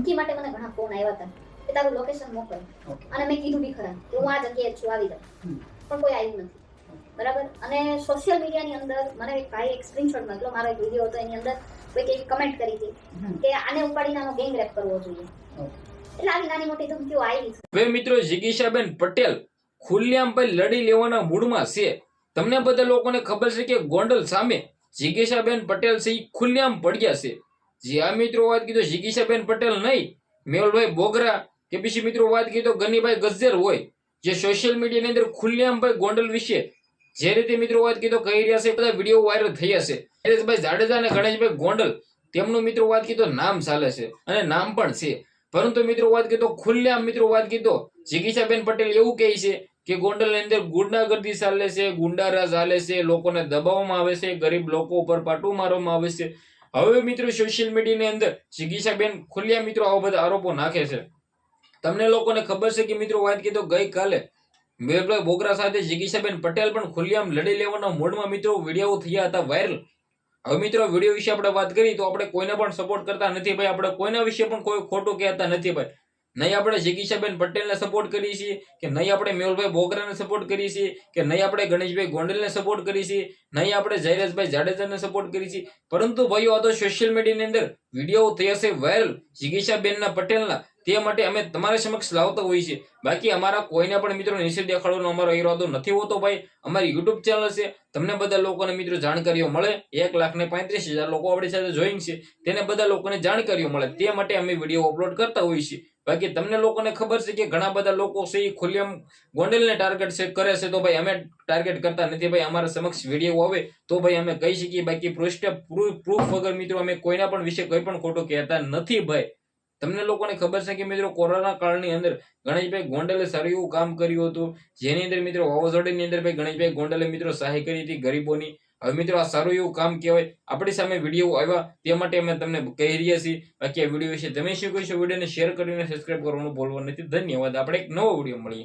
ધમકી માટે મને ઘણા ફોન આવ્યા હતા કે તારું લોકેશન મોકલ. અને મેં કીધું બી ખરા કે હું આ જગ્યાએ છું આવી જાઉં. પણ કોઈ આવ્યું નથી. બરાબર? અને સોશિયલ મીડિયાની અંદર મને એક ભાઈ એક સ્ક્રીનશોટ મોકલો મારો એક વીડિયો હતો એની અંદર કોઈ એવી કમેન્ટ કરી હતી કે આને ઉપાડીને આનો ગેંગ રેપ કરવો જોઈએ. એટલે આવી નાની મોટી ધમકીઓ આવી છે. હવે મિત્રો જિગીશાબેન પટેલ ખુલ્લેઆમ પર લડી લેવાના મૂડમાં છે. તમને બધા લોકોને ખબર છે કે ગોંડલ સામે જિગેશાબેન પટેલ છે ખુલ્લેઆમ પડ્યા છે. જે મિત્રો વાત કીધો, જિગીશાબેન પટેલ નહીં, મેહુલભાઈ બોગરા કે પછી મિત્રો વાત કીધો, ગનીભાઈ ગજ્જર હોય, જે સોશિયલ મીડિયાની અંદર ખુલ્લેઆમ ભાઈ ગોંડલ વિશે જે રીતે મિત્રો વાત કીધો, કહી રહ્યા છે, બધા વીડિયો વાયરલ થયા છે. નરેશભાઈ જાડેજા અને ગણેશભાઈ ગોંડલ, તેમનું મિત્રો વાત કીધો, નામ ચાલે છે અને નામ પણ છે. પરંતુ મિત્રો વાત કીધો, ખુલ્લેઆમ મિત્રો વાત કીધો, જિગીશાબેન પટેલ એવું કહે છે કે ગોંડલની અંદર ગુંડાગર્દી ચાલે છે ગુંડારા ચાલે છે, લોકોને દબાવવામાં આવે છે, ગરીબ લોકો ઉપર પાટું મારવામાં આવે છે હવે મિત્રો સોશિયલ મીડિયાની અંદર ચિકિત્સાબેન ખુલ્યા મિત્રો આવા બધા આરોપો નાખે છે. તમને લોકોને ખબર છે કે મિત્રો વાત કીધો ગઈકાલે મેરભાઈ બોગરા સાથે જિગીશાબેન પટેલ પણ ખુલ્લેઆમ લડી લેવાના મોડમાં મિત્રો વીડિયો થયા હતા વાયરલ હવે મિત્રો વીડિયો વિશે આપણે વાત કરી તો આપણે કોઈને પણ સપોર્ટ કરતા નથી ભાઈ. આપણે કોઈના વિશે પણ કોઈ ખોટું કહેતા નથી ભાઈ. નહીં આપણે શિકિષાબેન પટેલને સપોર્ટ કરીએ છીએ, કે નહીં આપણે મેહુલભાઈ બોગરાને સપોર્ટ કરીએ છીએ, કે નહીં આપણે ગણેશભાઈ ગોંડલને સપોર્ટ કરીએ છીએ, નહીં આપણે જયરાજભાઈ જાડેજાને સપોર્ટ કરીએ છીએ. પરંતુ ભાઈઓ, આ તો સોશિયલ મીડિયાની અંદર વીડિયો થઈ છે વાયરલ શિકિષાબેનના પટેલના. તે માટે અમે તમારા સમક્ષ લાવતા હોઈએ છીએ. બાકી અમારા કોઈને પણ મિત્રો નિશ્ચિત દેખાડવાનો અમારો ઈરાદો નથી હોતો ભાઈ. અમારી યુટ્યુબ ચેનલ છે. તમને બધા લોકોને મિત્રો જાણકારીઓ મળે. એક લાખ ને પાંત્રીસ હજાર લોકો આપણી સાથે જોઈન છે. તેને બધા લોકોને જાણકારીઓ મળે. તે માટે અમે વીડિયો અપલોડ કરતા હોઈએ છીએ. બાકી તમને લોકોને ખબર છે કે ઘણા બધા લોકો છે એ ખુલ્લેમ ગોંડલને ટાર્ગેટ છે, કરે છે તો ભાઈ અમે ટાર્ગેટ કરતા નથી ભાઈ. અમારા સમક્ષ વીડિયો આવે તો ભાઈ અમે કહી શકીએ. બાકી પૃષ્ઠ પ્રૂફ વગર મિત્રો અમે કોઈના પણ વિશે કોઈ પણ ખોટું કહેતા નથી ભાઈ. તમને લોકોને ખબર છે કે મિત્રો કોરોના કાળની અંદર ગણેશભાઈ ગોંડલે સારું એવું કામ કર્યું હતું. જેની અંદર મિત્રો વાવાઝોડાની અંદર ભાઈ ગણેશભાઈ ગોંડલે મિત્રો સહાય કરી હતી ગરીબોની. હવે મિત્રો આ સારું એવું કામ કહેવાય. આપણી સામે વીડિયો આવ્યા તે માટે અમે તમને કહી રહ્યા છીએ. બાકી આ વીડિયો વિશે તમે શું કહીશો? વિડીયોને શેર કરીને સબસ્ક્રાઈબ કરવાનું ભૂલવાનું નથી. ધન્યવાદ. આપણે એક નવો વીડિયો મળીએ.